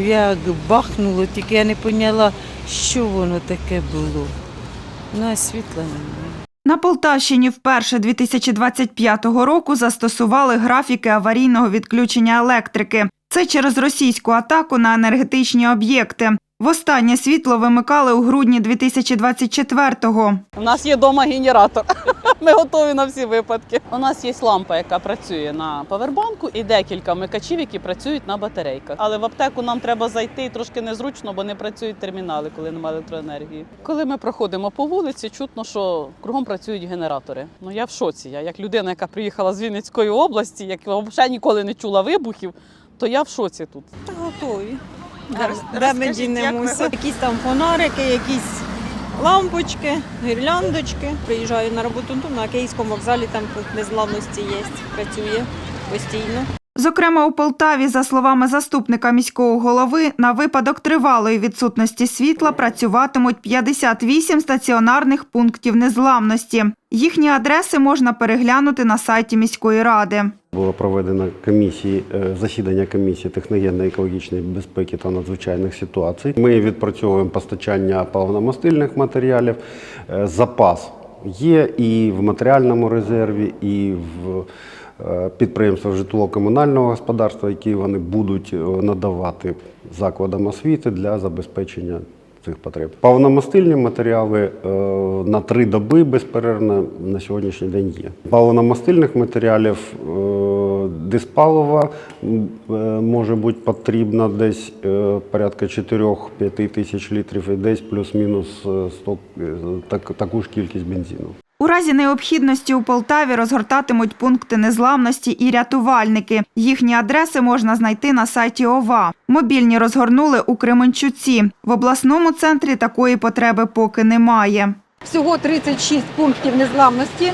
як бахнуло, тільки я не поняла, що воно таке було. Ну, а світла немає. На Полтавщині вперше 2025 року застосували графіки аварійного відключення електрики. Це через російську атаку на енергетичні об'єкти. Востаннє світло вимикали у грудні 2024-го. У нас є вдома генератор. Ми готові на всі випадки. У нас є лампа, яка працює на павербанку, і декілька вмикачів, які працюють на батарейках. Але в аптеку нам треба зайти трошки незручно, бо не працюють термінали, коли немає електроенергії. Коли ми проходимо по вулиці, чутно, що кругом працюють генератори. Ну я в шоці. Я як людина, яка приїхала з Вінницької області, яка взагалі ніколи не чула вибухів, то я в шоці тут. Розкажіть, як ви- Якісь там фонарики, якісь лампочки, гірляндочки. Приїжджаю на роботу ну, на Київському вокзалі, там пункт незламності є, працює постійно. Зокрема, у Полтаві, за словами заступника міського голови, на випадок тривалої відсутності світла працюватимуть 58 стаціонарних пунктів незламності. Їхні адреси можна переглянути на сайті міської ради. Було проведено комісії, е, засідання комісії техногенно-екологічної безпеки та надзвичайних ситуацій. Ми відпрацьовуємо постачання паливно-мастильних матеріалів. Е, Запас є і в матеріальному резерві, і в е, підприємствах житлово-комунального господарства, які вони будуть надавати закладам освіти для забезпечення цих потреб. Паливно-мастильні матеріали е, на три доби безперервно на сьогоднішній день є. Паливно-мастильних матеріалів е, диспалива е, може бути потрібно десь порядка 4-5 тисяч літрів і десь плюс-мінус 100, так, таку ж кількість бензину. У разі необхідності у Полтаві розгортатимуть пункти незламності і рятувальники. Їхні адреси можна знайти на сайті ОВА. Мобільні розгорнули у Кременчуці. В обласному центрі такої потреби поки немає. Всього 36 пунктів незламності.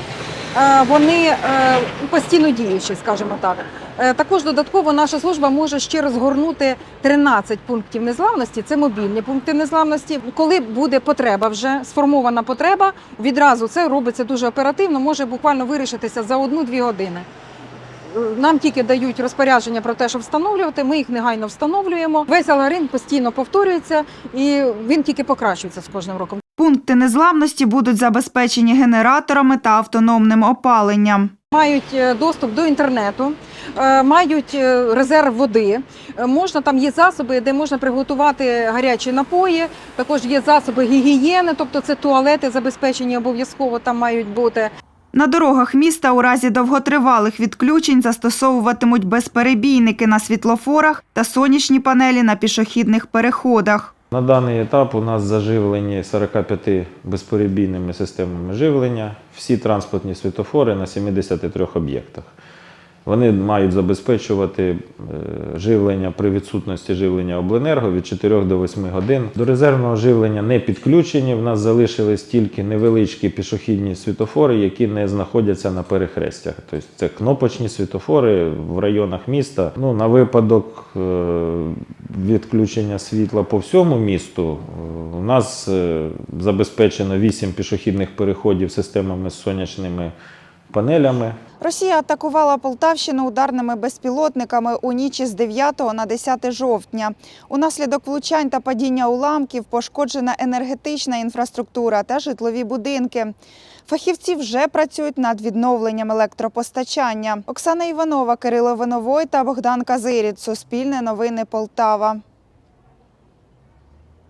Е, Вони е, постійно діючі, скажімо так. Е, Також додатково наша служба може ще розгорнути 13 пунктів незламності. Це мобільні пункти незламності. Коли буде потреба, вже сформована потреба, відразу це робиться дуже оперативно, може буквально вирішитися за одну-дві години. Нам тільки дають розпорядження про те, щоб встановлювати. Ми їх негайно встановлюємо. Весь алгоритм постійно повторюється і він тільки покращується з кожним роком. Пункти незламності будуть забезпечені генераторами та автономним опаленням. Мають е, доступ до інтернету, е, мають е, резерв води. Можна там є засоби, де можна приготувати гарячі напої. Також є засоби гігієни, тобто це туалети забезпечені обов'язково там мають бути. На дорогах міста у разі довготривалих відключень застосовуватимуть безперебійники на світлофорах та сонячні панелі на пішохідних переходах. На даний етап у нас заживлені 45 безперебійними системами живлення, всі транспортні світофори на 73 об'єктах. Вони мають забезпечувати е, живлення при відсутності живлення обленерго від 4 до 8 годин. До резервного живлення не підключені. В нас залишились тільки невеличкі пішохідні світофори, які не знаходяться на перехрестях. Тобто це кнопочні світофори в районах міста. Ну, на випадок е, відключення світла по всьому місту е, у нас забезпечено 8 пішохідних переходів системами з сонячними панелями. Росія атакувала Полтавщину ударними безпілотниками у ніч із 9 на 10 жовтня. Унаслідок влучань та падіння уламків пошкоджена енергетична інфраструктура та житлові будинки. Фахівці вже працюють над відновленням електропостачання. Оксана Іванова, Кирило Виновой та Богдан Казиріт. Суспільне новини Полтава.